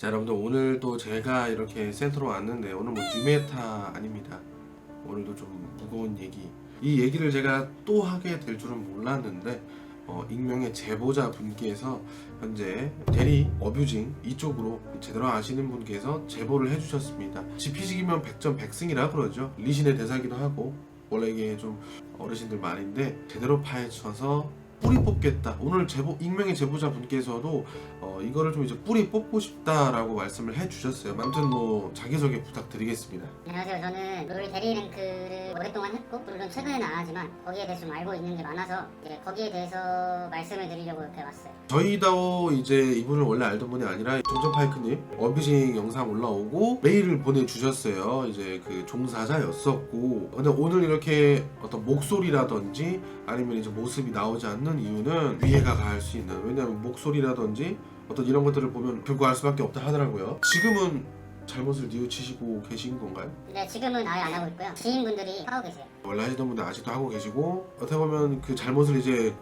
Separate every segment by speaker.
Speaker 1: 자 여러분들 오늘도 제가 이렇게 센터로 왔는데 오늘 뭐 뉴메타 아닙니다. 오늘도 좀 무거운 얘기. 이 얘기를 제가 또 하게 될 줄은 몰랐는데 어, 익명의 제보자 분께서 현재 대리 어뷰징 이쪽으로 제대로 아시는 분께서 제보를 해주셨습니다. 지피식이면 백전 백승이라 그러죠. 리신의 대사기도 하고 원래 이게 좀 어르신들 말인데 제대로 파헤쳐서 뿌리 뽑겠다. 오늘 제보 익명의 제보자 분께서도 어, 이거를 좀 이제 뿌리 뽑고 싶다라고 말씀을 해주셨어요. 아무튼 뭐 자기소개 부탁드리겠습니다.
Speaker 2: 안녕하세요. 저는 롤 대리 랭크를 오랫동안 했고 물론 최근에는 안 하지만 거기에 대해서 좀 알고 있는 게 많아서 이제 거기에 대해서 말씀을 드리려고 이렇게 왔어요.
Speaker 1: 저희도 이제 이분을 원래 알던 분이 아니라 정전파이크님 어뷰징 영상 올라오고 메일을 보내주셨어요. 이제 그 종사자였었고 근데 오늘 이렇게 어떤 목소리라든지 아니면 이제 모습이 나오지 않는 이유는 위해가 가할 수 있는 왜냐면 목소리라든지 어떤 이런 것들을 보면 불구할 수밖에 없다 하더라고요. 지금은 잘못을 뉘우치시고 계신 건가요?
Speaker 2: 근데 지금은 아예 안 하고 있고요. 지인분들이 하고 계세요.
Speaker 1: 원래 하시던 분들 아직도 하고 계시고 어떻게 보면 그 잘못을 이제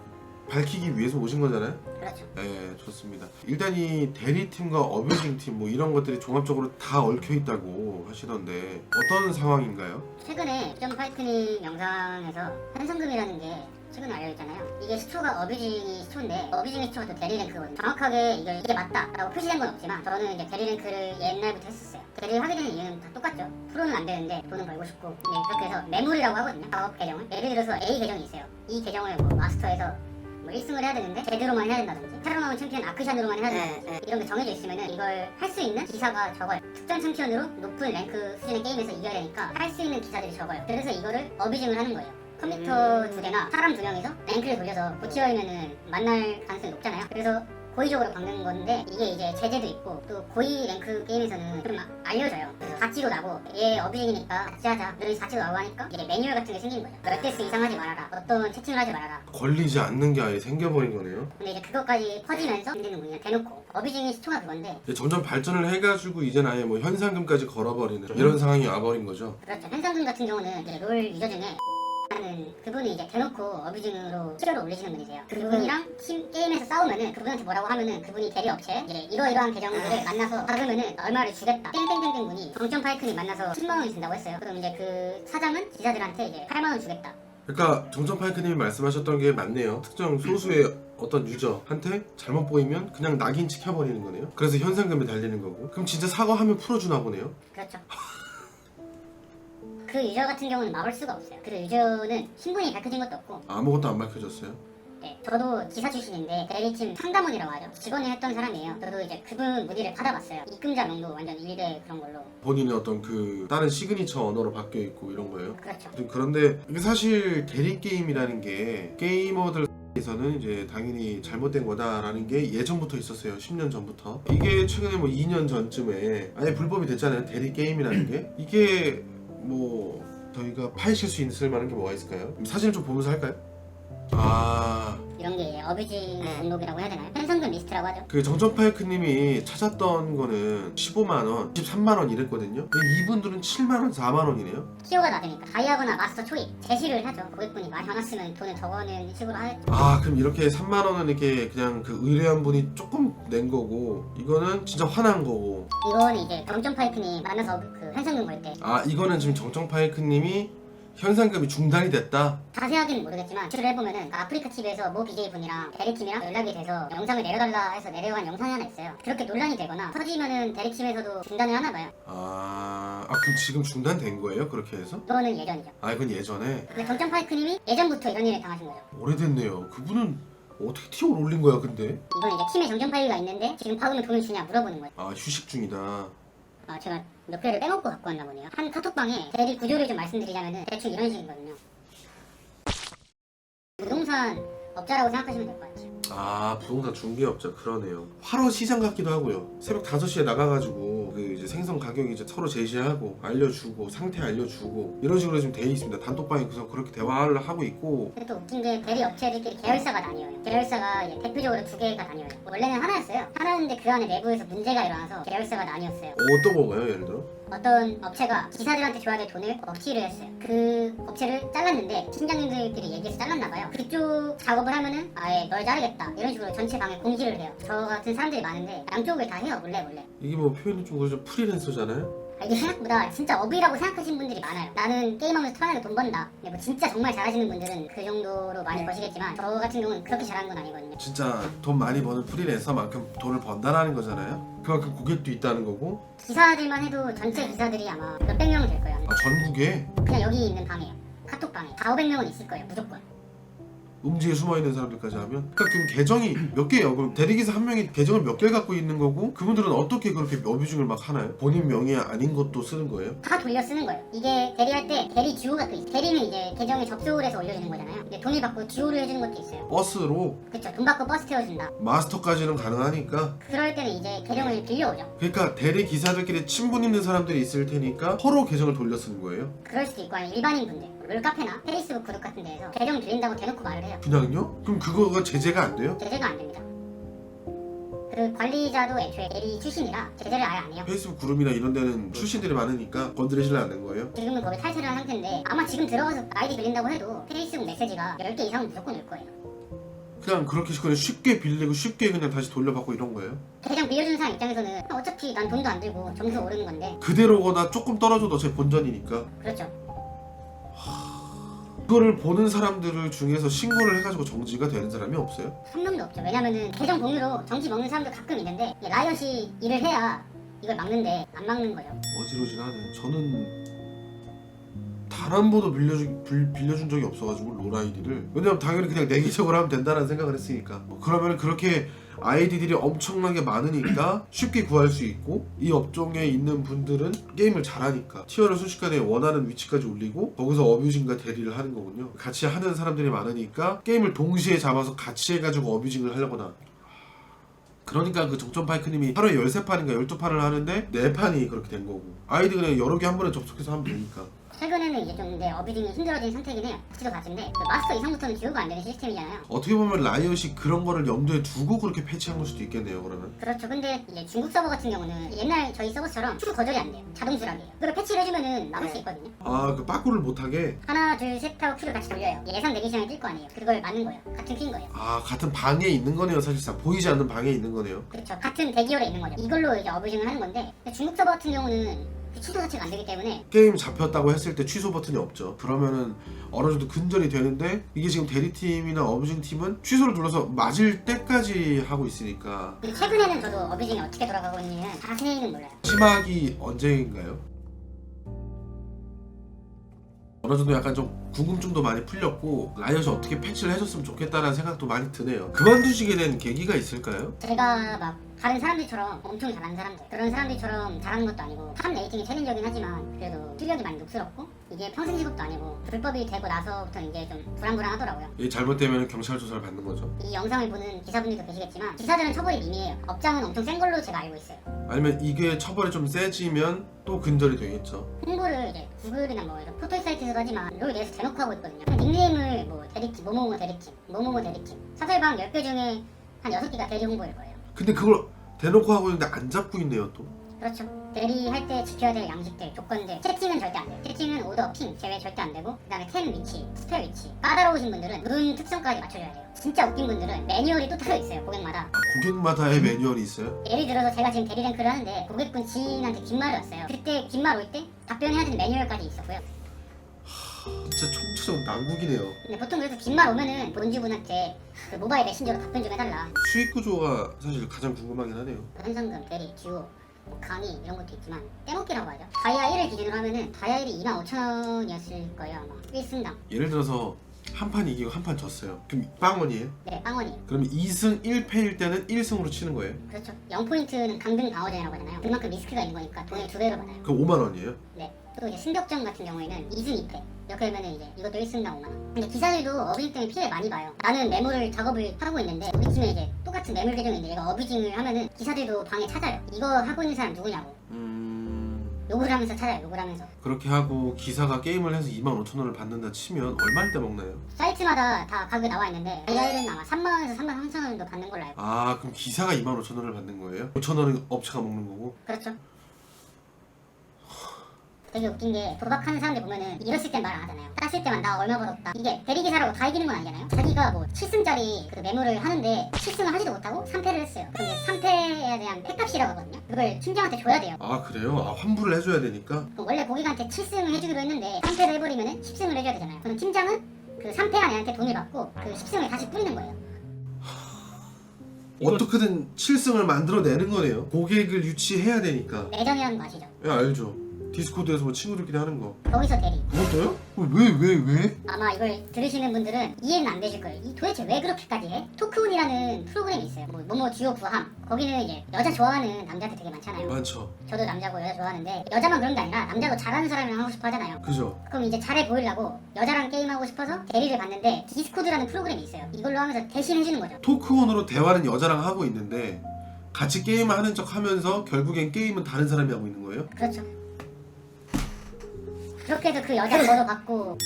Speaker 1: 밝히기 위해서 오신 거잖아요.
Speaker 2: 그렇죠.
Speaker 1: 네, 좋습니다. 일단 이 대리팀과 어뷰징 팀뭐 이런 것들이 종합적으로 다 얽혀 있다고 하시던데 어떤 상황인가요?
Speaker 2: 최근에 점 파이트닝 영상에서 현상금이라는 게 최근에 알려졌잖아요. 이게 시초가 어뷰징이 시초인데 어뷰징의 시초가 또 대리 랭크거든요. 정확하게 이게, 이게 맞다라고 표시된 건 없지만 저는 이제 대리 랭크를 옛날부터 했었어요. 대리를 하게 되는 이유는 다 똑같죠. 프로는 안 되는데 돈은 벌고 싶고 네, 그렇게 해서 매물이라고 하거든요. 작업 계정을 예를 들어서 A 계정이 있어요. 이 계정을 뭐 마스터에서 뭐 1승을 해야 되는데 제대로만 해야 된다든지 새로 나온 챔피언 아크샨으로만 해야 된다든지 이런 게 정해져 있으면 이걸 할 수 있는 기사가 적어요 특정 챔피언으로 높은 랭크 수준의 게임에서 이겨야 되니까 할 수 있는 기사들이 적어요 그래서 이거를 어뷰징을 하는 거예요 컴퓨터 두 대나 사람 두 명이서 랭크를 돌려서 고티어이면은 만날 가능성이 높잖아요. 그래서 고의적으로 박는 건데 이게 이제 제재도 있고 또 고의 랭크 게임에서는 좀 알려져요. 그래서 가치도 나고 얘 어뷰징이니까 같이 하자. 너희 가치도 나고 하니까 이제 매뉴얼 같은 게 생긴 거죠 몇 대스 이상 하지 말아라. 어떤 채팅을 하지 말아라.
Speaker 1: 걸리지 않는 게 아예 생겨버린 거네요.
Speaker 2: 근데 이제 그것까지 퍼지면서 힘드는 분이야 대놓고 어뷰징의 시초가 그건데
Speaker 1: 점점 발전을 해가지고 이제는 아예 뭐 현상금까지 걸어버리는 이런 상황이 와버린 거죠.
Speaker 2: 그렇죠. 현상금 같은 경우는 이제 롤 유저 중에 그분이 이제 대놓고 어뷰징으로 치료를 올리시는 분이세요. 그분이랑 팀 게임에서 싸우면은 그분한테 뭐라고 하면은 그분이 대리 업체 이제 이러이러한 계정들을 만나서 박으면은 얼마를 주겠다. 땡땡땡땡 분이 정점 파이크님 만나서 10만 원이 준다고 했어요. 그럼 이제 그 사장은 기자들한테 이제 8만 원 주겠다.
Speaker 1: 그러니까 정전파이크님이 말씀하셨던 게 맞네요. 특정 소수의 어떤 유저한테 잘못 보이면 그냥 낙인 찍혀버리는 거네요. 그래서 현상금이 달리는 거고. 그럼 진짜 사과하면 풀어주나 보네요.
Speaker 2: 그렇죠. 그 유저 같은 경우는 막을 수가 없어요. 그 유저는 신분이 밝혀진 것도 없고
Speaker 1: 아무것도 안 밝혀졌어요.
Speaker 2: 네, 저도 기사 출신인데 대리팀 상담원이라고 하죠. 직원을 했던 사람이에요. 저도 이제 그분 문의를 받아봤어요. 입금자 명도 완전 일대 그런 걸로.
Speaker 1: 본인의 어떤 그 다른 시그니처 언어로 바뀌어 있고 이런 거예요.
Speaker 2: 그렇죠.
Speaker 1: 그런데 이게 사실 대리 게임이라는 게 게이머들 에서는 이제 당연히 잘못된 거다라는 게 예전부터 있었어요. 10년 전부터. 이게 최근에 뭐 2년 전쯤에 아예 불법이 됐잖아요. 대리 게임이라는 게. 이게 뭐 저희가 파헤칠 수 있을 만한 게 뭐가 있을까요? 사진 좀 보면서 할까요? 아,
Speaker 2: 이런 게 어뷰징 목록이라고 해야 되나요? 현상금 리스트라고 하죠.
Speaker 1: 그 정전파이크님이 찾았던 거는 15만 원, 13만 원 이랬거든요. 근데 이분들은 7만 원, 4만 원이네요.
Speaker 2: 티어가 낮으니까 다이아거나 마스터 초입 제시를 하죠. 고객분이 많이 화났으면 돈을 더 버는 식으로 하죠.
Speaker 1: 아 그럼 이렇게 3만 원은 이렇게 그냥 그 의뢰한 분이 조금 낸 거고 이거는 진짜 화난 거고
Speaker 2: 이거는 이제 정점 파이크님 만나서 그 현상금 걸때
Speaker 1: 아 이거는 지금 정청파이크님이 현상금이 중단이 됐다
Speaker 2: 자세하게는 모르겠지만 추를 해보면은 그 아프리카 TV에서 모 BJ 분이랑 대리 팀이랑 연락이 돼서 영상을 내려달라 해서 내려간 영상이 하나 있어요. 그렇게 논란이 되거나 터지면은 대리 팀에서도 중단을 하나 봐요.
Speaker 1: 아, 아 그럼 지금 중단된 거예요 그렇게 해서?
Speaker 2: 그거는 예전이죠.
Speaker 1: 아 이건 예전에
Speaker 2: 근데 정점 파이크님이 예전부터 이런 일을 당하신 거죠.
Speaker 1: 오래됐네요 그분은 어떻게 티오를 올린 거야 근데?
Speaker 2: 이건 이제 팀에 정점 파일가 있는데 지금 박으면 돈을 주냐 물어보는 거예요.
Speaker 1: 아 휴식 중이다
Speaker 2: 아 제가 몇 개를 빼먹고 갖고 왔나 보네요. 한 카톡방에 대리 구조를 좀 말씀드리자면은 대충 이런 식이거든요. 부동산 업자라고 생각하시면 될 것 같아요.
Speaker 1: 아 부동산 중개업자 그러네요 화로 시장 같기도 하고요 새벽 5시에 나가가지고 그 이제 생선 가격 이제 서로 제시하고 알려주고 상태 알려주고 이런 식으로 지금 돼 있습니다 단톡방에 그래서 그렇게 대화를 하고 있고
Speaker 2: 근데 또 웃긴 게 대리 업체들끼리 계열사가 나뉘어요. 계열사가 이제 대표적으로 두 개가 나뉘어요. 원래는 하나였어요. 하나였는데 그 안에 내부에서 문제가 일어나서 계열사가 나뉘었어요.
Speaker 1: 어떤 건가요 예를 들어?
Speaker 2: 어떤 업체가 기사들한테 줘야 될 돈을 억지를 했어요. 그 업체를 잘랐는데 팀장님들끼리 얘기해서 잘랐나 봐요. 그쪽 작업을 하면은 아예 널 자르겠다 이런 식으로 전체 방에 공지를 해요. 저 같은 사람들이 많은데 양쪽을 다 해요 몰래 몰래.
Speaker 1: 이게 뭐 표현이 좀 그렇죠 프리랜서잖아요.
Speaker 2: 아, 이게 생각보다 진짜 업이라고 생각하시는 분들이 많아요. 나는 게임하면서 편하게 돈 번다. 근데 뭐 진짜 정말 잘하시는 분들은 그 정도로 많이 버시겠지만 저 같은 경우는 그렇게 잘하는 건 아니거든요.
Speaker 1: 진짜 돈 많이 버는 프리랜서만큼 돈을 번다라는 거잖아요. 그만큼 고객도 있다는 거고.
Speaker 2: 기사들만 해도 전체 기사들이 아마 몇백 명은 될 거예요.
Speaker 1: 아 전국에
Speaker 2: 그냥 여기 있는 방이에요. 카톡 방에 4, 500명은 있을 거예요. 무조건.
Speaker 1: 음지에 숨어 있는 사람들까지 하면 그러니까 그럼 계정이 몇 개예요? 그럼 대리기사 한 명이 계정을 몇개 갖고 있는 거고 그분들은 어떻게 그렇게 어뷰징을 막 하나요? 본인 명의 아닌 것도 쓰는 거예요?
Speaker 2: 다 돌려 쓰는 거예요. 이게 대리할 때 대리 듀오가 또 있어요. 대리는 이제 계정에 접속을 해서 올려주는 거잖아요. 근데 돈을 받고 듀오를 해주는 것도 있어요.
Speaker 1: 버스로
Speaker 2: 그쵸. 돈 받고 버스 태워준다.
Speaker 1: 마스터까지는 가능하니까
Speaker 2: 그럴 때는 이제 계정을 빌려오죠.
Speaker 1: 그러니까 대리 기사들끼리 친분 있는 사람들이 있을 테니까 서로 계정을 돌려 쓰는 거예요?
Speaker 2: 그럴 수도 있고 아니면 일반인 분들 롤카페나 페이스북 그룹 같은 데에서 계정 드린다고 대놓고 말을 해요.
Speaker 1: 그냥요? 그럼 그거가 제재가 안 돼요?
Speaker 2: 제재가 안 됩니다. 그 관리자도 애초에 대리 출신이라 제재를 아예 안 해요.
Speaker 1: 페이스북 그룹이나 이런 데는 출신들이 많으니까 건드리지는 않는 거예요?
Speaker 2: 지금은 거기 탈퇴를 한 상태인데 아마 지금 들어가서 아이디 빌린다고 해도 페이스북 메시지가 10개 이상은 무조건 올 거예요.
Speaker 1: 그냥 그렇게 그냥 쉽게 빌리고 쉽게 그냥 다시 돌려받고 이런 거예요?
Speaker 2: 계정 빌려주는 사람 입장에서는 어차피 난 돈도 안 들고 점수 오르는 건데
Speaker 1: 그대로거나 조금 떨어져도 어차피 본전이니까
Speaker 2: 그렇죠.
Speaker 1: 그거를 보는 사람들을 중에서 신고를 해가지고 정지가 되는 사람이 없어요?
Speaker 2: 한 명도 없죠. 왜냐면은 계정 공유로 정지 먹는 사람도 가끔 있는데 라이엇이 일을 해야 이걸 막는데 안 막는 거죠.
Speaker 1: 어지러지하네. 저는 단한 번도 빌려준, 빌, 빌려준 적이 없어가지고 롤 아이디를 왜냐면 당연히 그냥 내 계정으로 하면 된다는 생각을 했으니까 뭐 그러면 그렇게 아이디들이 엄청나게 많으니까 쉽게 구할 수 있고 이 업종에 있는 분들은 게임을 잘하니까 티어를 순식간에 원하는 위치까지 올리고 거기서 어뷰징과 대리를 하는 거군요. 같이 하는 사람들이 많으니까 게임을 동시에 잡아서 같이 해가지고 어뷰징을 하려거나. 그러니까 그 정점 파이크님이 하루에 13판인가 12판을 하는데 4판이 그렇게 된 거고. 아이디 그냥 여러 개 한 번에 접속해서 하면 되니까
Speaker 2: 최근에는 이제 좀 이제 어뷰징이 힘들어진 상태긴 해요. 지도 같은데 그 마스터 이상부터는 듀오가 안 되는 시스템이잖아요.
Speaker 1: 어떻게 보면 라이엇이 그런 거를 염두에 두고 그렇게 패치한 걸 수도 있겠네요 그러면
Speaker 2: 그렇죠. 근데 이제 중국 서버 같은 경우는 옛날 저희 서버처럼 추 거절이 안 돼요. 자동 수락이에요. 그걸 패치를 해주면은 막을 수 있거든요.
Speaker 1: 아그 빠꾸를 못하게
Speaker 2: 하나, 둘, 셋 하고 큐를 같이 돌려요. 예상 대기 시간이 뜰거 아니에요. 그걸 맞는 거예요. 같은 큐인 거예요.
Speaker 1: 아 같은 방에 있는 거네요 사실상 보이지 않는 방에 있는 거네요
Speaker 2: 그렇죠. 같은 대기열에 있는 거죠. 이걸로 이제 어뷰징을 하는 건데 근데 중국 서버 같은 경우는 그 취소 자체가 안 되기 때문에
Speaker 1: 게임 잡혔다고 했을 때 취소 버튼이 없죠 그러면은 어느 정도 근절이 되는데 이게 지금 대리팀이나 어뷰징 팀은 취소를 눌러서 맞을 때까지 하고 있으니까
Speaker 2: 근데 최근에는 저도 어뷰징이 어떻게 돌아가고 있는지는 자세히는 몰라요.
Speaker 1: 심하기 언제인가요? 어느 정도 약간 좀 궁금증도 많이 풀렸고 라이엇이 어떻게 패치를 해줬으면 좋겠다는 생각도 많이 드네요. 그만두시게 된 계기가 있을까요?
Speaker 2: 제가 막 다른 사람들처럼 엄청 잘하는 사람들 그런 사람들처럼 잘하는 것도 아니고 탑 레이팅이 최근적이긴 하지만 그래도 실력이 많이 녹슬었고 이게 평생 직업도 아니고 불법이 되고 나서부터 이제 좀 불안불안하더라고요.
Speaker 1: 이게 잘못되면 경찰 조사를 받는 거죠.
Speaker 2: 이 영상을 보는 기사분들도 계시겠지만 기사들은 처벌이 미미해요. 업장은 엄청 센 걸로 제가 알고 있어요.
Speaker 1: 아니면 이게 처벌이 좀 세지면 또 근절이 되겠죠.
Speaker 2: 홍보를 이제 구글이나 뭐 이런 포털 사이트에서 하지만 롤 내에서 대놓고 하고 있거든요. 닉네임을 뭐 대리팀, 뭐뭐뭐 대리팀, 뭐뭐뭐 대리팀. 사설방 10개 중에 한 6개가 대리 홍보일 거예요.
Speaker 1: 근데 그걸 대놓고 하고 있는데 안 잡고 있네요 또.
Speaker 2: 그렇죠. 대리할 때 지켜야 될 양식들, 조건들. 채팅은 절대 안 돼요. 채팅은 오더, 핑 제외 절대 안 되고 그다음에 템 위치, 스펠 위치. 까다로우신 분들은 룬 특성까지 맞춰줘야 돼요. 진짜 웃긴 분들은 매뉴얼이 또 따로 있어요. 고객마다.
Speaker 1: 아, 고객마다의 매뉴얼이 있어요.
Speaker 2: 예를 들어서 제가 지금 대리 랭크를 하는데 고객분 지인한테 긴 말이 왔어요. 그때 긴말 올 때 답변해야 되는 매뉴얼까지 있었고요.
Speaker 1: 진짜 총체적 난국이네요.
Speaker 2: 근데 보통 그래서 긴말 오면은 본주분한테 그 모바일 메신저로 답변 좀 해달라.
Speaker 1: 수익 구조가 사실 가장 궁금하긴 하네요.
Speaker 2: 현상금, 대리, 듀오, 뭐 강의 이런 것도 있지만 떼먹기라고 하죠. 다이아 1을 기준으로 하면은 다이아 1이 25,000원이었을 거예요 아마. 1승당.
Speaker 1: 예를 들어서 한 판 이기고 한 판 졌어요. 그럼 빵원이에요?
Speaker 2: 네, 빵원이에요.
Speaker 1: 그러면 2승 1패일 때는 1승으로 치는 거예요?
Speaker 2: 그렇죠. 0포인트는 강등 방어전이라고 하잖아요. 그만큼 리스크가 있는 거니까 돈을 두 배로 받아요.
Speaker 1: 그럼 5만 원이에요?
Speaker 2: 네. 또 이제 승격전 같은 경우에는 2승 2패. 하면은 이제 이것도 1승 당 5만 원. 근데 기사들도 어뷰징 때문에 피해를 많이 봐요. 나는 매물을 작업을 하고 있는데 우리 팀에 이제 똑같은 매물 계정인데 얘가 어뷰징을 하면은 기사들도 방에 찾아요. 이거 하고 있는 사람 누구냐고.
Speaker 1: 음...
Speaker 2: 욕을 하면서 찾아요. 욕을 하면서.
Speaker 1: 그렇게 하고 기사가 게임을 해서 2만 5천 원을 받는다 치면 얼마일 때 먹나요?
Speaker 2: 사이트마다 다 가격이 나와 있는데 다이아일은 아마 3만 원에서 3만 3천 원 정도 받는 걸로 알고.
Speaker 1: 아 그럼 기사가 2만 5천 원을 받는 거예요? 5천 원은 업체가 먹는 거고?
Speaker 2: 그렇죠. 되게 웃긴 게 도박하는 사람들 보면은 잃었을 땐 말 안 하잖아요. 땄을 때만 나 얼마 벌었다. 이게 대리기사라고 다 이기는 건 아니잖아요. 자기가 뭐 7승짜리 그 매물을 하는데 7승을 하지도 못하고 3패를 했어요. 이제 3패에 대한 패값이라고 하거든요. 그걸 팀장한테 줘야 돼요.
Speaker 1: 아 그래요? 아 환불을 해줘야 되니까
Speaker 2: 그럼 원래 고객한테 7승을 해주기로 했는데 3패를 해버리면은 10승을 해줘야 되잖아요. 그럼 팀장은 그 3패한 애한테 돈을 받고 그 10승을 다시 뿌리는 거예요.
Speaker 3: 이거-
Speaker 1: 어떻게든 7승을 만들어내는 거네요 고객을 유치해야 되니까
Speaker 2: 내정이라는 거 아시죠?
Speaker 1: 예 알죠 디스코드에서 뭐 친구들끼리 하는 거
Speaker 2: 거기서 대리.
Speaker 1: 그것도요? 왜 왜 왜?
Speaker 2: 아마 이걸 들으시는 분들은 이해는 안 되실 거예요. 이 도대체 왜 그렇게까지 해? 토크온이라는 프로그램이 있어요. 뭐 뭐뭐 듀오 구함. 거기는 이제 여자 좋아하는 남자들 되게 많잖아요.
Speaker 1: 많죠
Speaker 2: 저도 남자고 여자 좋아하는데 여자만 그런 게 아니라 남자도 잘하는 사람이랑 하고 싶어 하잖아요.
Speaker 1: 그죠?
Speaker 2: 그럼 이제 잘해 보이려고 여자랑 게임하고 싶어서 대리를 받는데 디스코드라는 프로그램이 있어요. 이걸로 하면서 대신 해주는 거죠.
Speaker 1: 토크온으로 대화는 여자랑 하고 있는데 같이 게임을 하는 척 하면서 결국엔 게임은 다른 사람이 하고 있는 거예요?
Speaker 2: 그렇죠. 그렇게 해서 그 여자를 번호 받고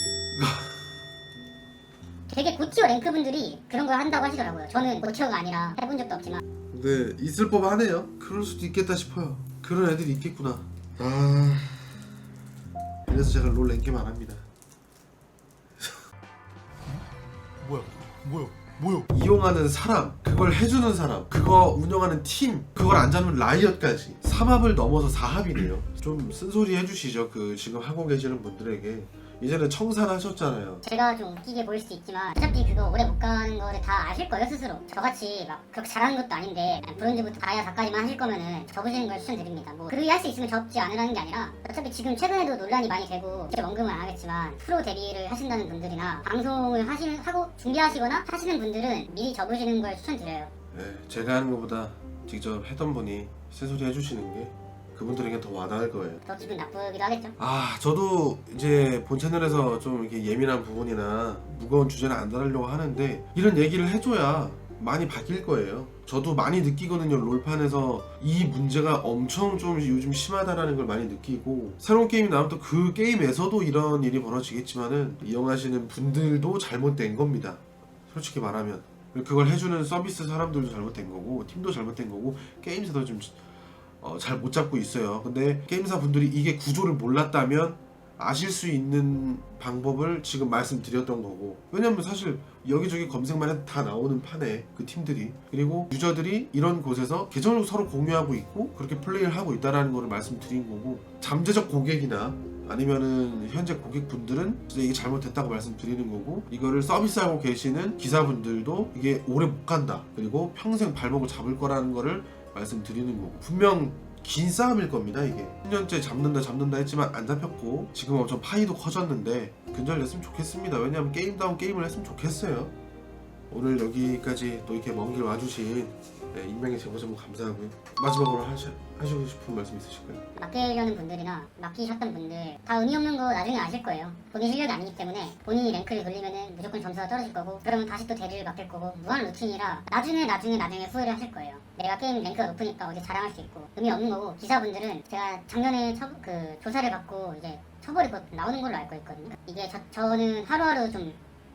Speaker 2: 되게 고티어 랭크 분들이 그런 걸 한다고 하시더라고요. 저는 고티어가 아니라 해본 적도 없지만
Speaker 1: 네 있을 법하네요 그럴 수도 있겠다 싶어요 그런 애들이 있겠구나 아 그래서 제가 롤 랭겜 안 합니다
Speaker 3: 뭐야? 뭐야? 뭐야?
Speaker 1: 이용하는 사람, 그걸 해주는 사람, 그거 운영하는 팀, 그걸 안 잡는 라이엇까지 3합을 넘어서 4합이네요. 좀 쓴소리 해주시죠. 그 지금 하고 계시는 분들에게 이제는 청산하셨잖아요.
Speaker 2: 제가 좀 웃기게 보일 수도 있지만 어차피 그거 오래 못 가는 거를 다 아실 거예요 스스로. 저같이 막 그렇게 잘하는 것도 아닌데 브론즈부터 다이아 4까지만 하실 거면은 접으시는 걸 추천드립니다. 뭐 그러기 할 수 있으면 접지 않으라는 게 아니라 어차피 지금 최근에도 논란이 많이 되고 직접 언급은 안 하겠지만 프로 데뷔를 하신다는 분들이나 방송을 하시는 하고 준비하시거나 하시는 분들은 미리 접으시는 걸 추천드려요.
Speaker 1: 네, 제가 하는 것보다 직접 했던 분이 쓴소리 해주시는 게 그분들에게 더 와닿을 거예요.
Speaker 2: 더 기분 나쁘기도 하겠죠
Speaker 1: 아, 저도 이제 본 채널에서 좀 이렇게 예민한 부분이나 무거운 주제는 안 다루려고 하는데 이런 얘기를 해줘야 많이 바뀔 거예요. 저도 많이 느끼거든요. 롤판에서 이 문제가 엄청 좀 요즘 심하다라는 걸 많이 느끼고 새로운 게임이 나오면 또 그 게임에서도 이런 일이 벌어지겠지만은 이용하시는 분들도 잘못된 겁니다. 솔직히 말하면 그걸 해주는 서비스 사람들도 잘못된 거고 팀도 잘못된 거고 게임사도 좀 어, 잘 못 잡고 있어요. 근데 게임사 분들이 이게 구조를 몰랐다면 아실 수 있는 방법을 지금 말씀드렸던 거고. 왜냐면 사실 여기저기 검색만 해도 다 나오는 판에 그 팀들이. 그리고 유저들이 이런 곳에서 계정을 서로 공유하고 있고 그렇게 플레이를 하고 있다라는 거를 말씀드린 거고. 잠재적 고객이나 아니면은 현재 고객분들은 이게 잘못됐다고 말씀드리는 거고. 이거를 서비스하고 계시는 기사분들도 이게 오래 못 간다. 그리고 평생 발목을 잡을 거라는 거를 말씀드리는 거고. 분명 긴 싸움일 겁니다 이게. 10년째 잡는다 잡는다 했지만 안 잡혔고 지금 엄청 파이도 커졌는데 근절됐으면 좋겠습니다. 왜냐하면 게임다운 게임을 했으면 좋겠어요. 오늘 여기까지 또 이렇게 먼 길 와주신 네, 익명의 제보자분 감사하고요 마지막으로 하시, 하시고 싶은 말씀 있으실까요?
Speaker 2: 맡기려는 분들이나 맡기셨던 분들 다 의미 없는 거 나중에 아실 거예요. 본인 실력이 아니기 때문에 본인이 랭크를 돌리면은 무조건 점수가 떨어질 거고 그러면 다시 또 대리를 맡길 거고 무한 루틴이라 나중에 나중에 나중에 후회를 하실 거예요. 내가 게임 랭크가 높으니까 어디 자랑할 수 있고 의미 없는 거고 기사분들은 제가 작년에 처, 그 조사를 받고 이제 처벌이 곧 나오는 걸로 알고 있거든요. 이게 저, 저는 하루하루 좀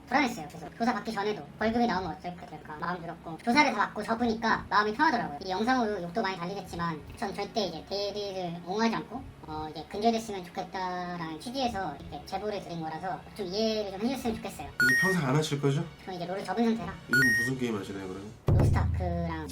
Speaker 2: 불안했어요. 계속 조사 받기 전에도 벌금이 나오면 어쩔까 될까 마음 들었고 조사를 다 받고 접으니까 마음이 편하더라고요. 이 영상으로 욕도 많이 달리겠지만 전 절대 이제 대리를 옹호하지 않고 어 이제 근절됐으면 좋겠다라는 취지에서 이렇게 제보를 드린 거라서 좀 이해를 좀 해주셨으면 좋겠어요.
Speaker 1: 이제 평생 안 하실 거죠?
Speaker 2: 저는 이제 롤을 접은 상태라
Speaker 1: 요즘 무슨 게임 하시나요 그러면?
Speaker 2: 로스타크랑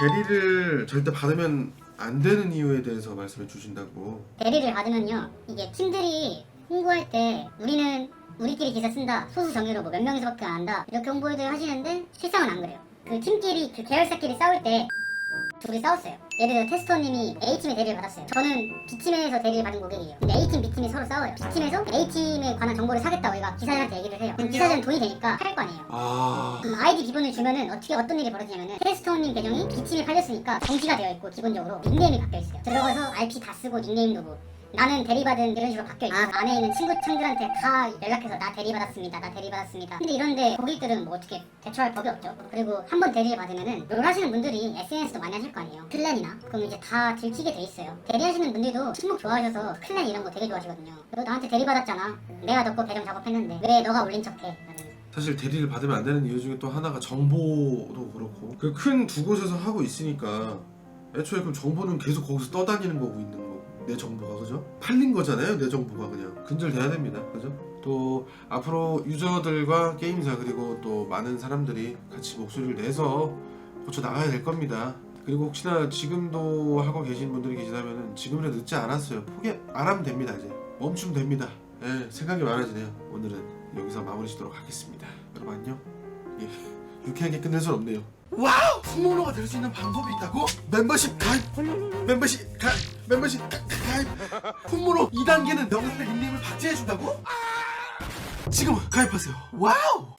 Speaker 1: 대리를 절대 받으면 안 되는 이유에 대해서 말씀해 주신다고
Speaker 2: 대리를 받으면요 이게 팀들이 홍보할 때 우리는 우리끼리 기사 쓴다 소수 정예로 뭐 몇 명이서밖에 안 한다 이렇게 홍보를 하시는데 실상은 안 그래요. 그 팀끼리 그 계열사끼리 싸울 때 둘이 싸웠어요. 예를 들어 테스터님이 A팀에 대리를 받았어요. 저는 B팀에서 대리를 받은 고객이에요. 근데 A팀, B팀이 서로 싸워요. B팀에서 A팀에 관한 정보를 사겠다고 얘가 기사들한테 얘기를 해요. 그럼 기사들은 돈이 되니까 할거 아니에요.
Speaker 1: 아...
Speaker 2: 그럼 아이디 기본을 주면은 어떻게 어떤 일이 벌어지냐면은 테스터님 계정이 B팀에 팔렸으니까 정지가 되어 있고 기본적으로 닉네임이 바뀌어 있어요. 들어가서 RP 다 쓰고 닉네임도 뭐 나는 대리받은 이런 식으로 바뀌어 있고 안에 있는 친구 창들한테 다 연락해서 나 대리받았습니다. 나 대리받았습니다. 근데 이런데 고객들은 뭐 어떻게 대처할 법이 없죠. 그리고 한 번 대리를 받으면은 롤 하시는 분들이 SNS도 많이 하실 거 아니에요. 클랜이나 그럼 이제 다 들키게 돼 있어요. 대리하시는 분들도 친목 좋아하셔서 클랜 이런 거 되게 좋아하시거든요. 너 나한테 대리받았잖아. 내가 너거 계정 작업했는데 왜 너가 올린 척해?
Speaker 1: 사실 대리를 받으면 안 되는 이유 중에 또 하나가 정보도 그렇고 그 큰 두 곳에서 하고 있으니까 애초에 그럼 정보는 계속 거기서 떠다니는 거고 있는 거고 내 정보가 그죠? 팔린 거잖아요 내 정보가 그냥 근절돼야 됩니다 그죠? 또 앞으로 유저들과 게임사 그리고 또 많은 사람들이 같이 목소리를 내서 고쳐 나가야 될 겁니다. 그리고 혹시나 지금도 하고 계신 분들이 계시다면 지금이라도 늦지 않았어요. 포기 안 하면 됩니다 이제 멈추면 됩니다. 예, 생각이 많아지네요. 오늘은 여기서 마무리 짓도록 하겠습니다. 여러분 안녕. 예, 유쾌하게 끝낼 순 없네요. 와우! 풍모로가 될 수 있는 방법이 있다고? 멤버십 가입! 멤버십 가입! 멤버십 가, 가입! 풍모로 2단계는 영상의 닉네임을 박제해준다고? 지금 가입하세요. 와우!